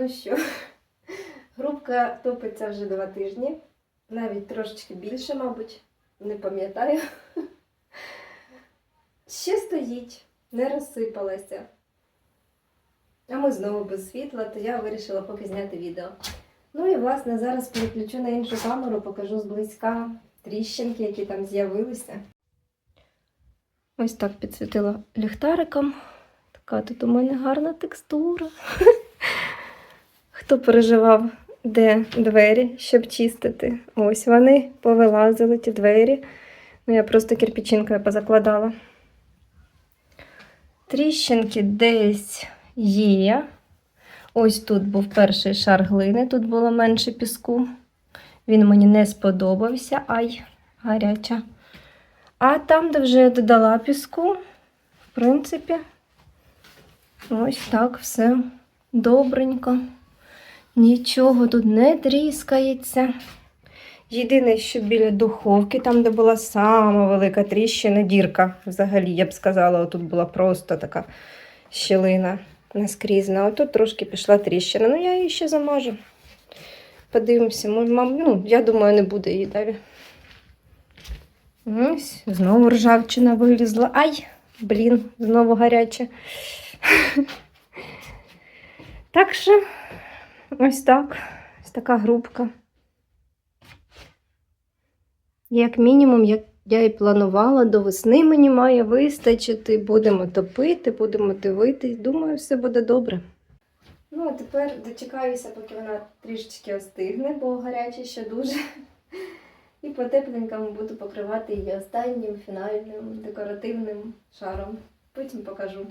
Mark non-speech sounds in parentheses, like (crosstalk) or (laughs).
Ну що, (laughs) грубка топиться вже два тижні, навіть трошечки більше, мабуть, не пам'ятаю. (laughs) Ще стоїть, не розсипалася. А ми знову без світла, то я вирішила поки зняти відео. Ну і власне зараз переключу на іншу камеру, покажу зблизька тріщинки, які там з'явилися. Ось так підсвітила ліхтариком. Така тут у мене гарна текстура. (laughs) Хто переживав, де двері, щоб чистити? Ось вони повилазили ті двері. Ну, я просто кирпичинкою позакладала. Тріщинки десь є. Ось тут був перший шар глини, тут було менше піску. Він мені не сподобався, ай, гаряча. А там, де вже я додала піску, в принципі, ось так все добренько. Нічого тут не тріскається. Єдине, що біля духовки, там, де була сама велика тріщина, дірка, взагалі, я б сказала, тут була просто така щілина наскрізна. А тут трошки пішла тріщина. Ну, я її ще замажу. Подивимося, мо- мам, ну, я думаю, не буде її далі. Ось, знову ржавчина вилізла. Ай, блін, знову гаряче. (laughs) Так що, ось так. Ось така грубка. Як мінімум, як я і планувала, до весни мені має вистачити. Будемо топити, будемо дивитись. Думаю, все буде добре. Ну, а тепер дочекаюся, поки вона трішечки остигне, бо гаряча ще дуже. І по буду покривати її останнім фінальним декоративним шаром. Потім покажу.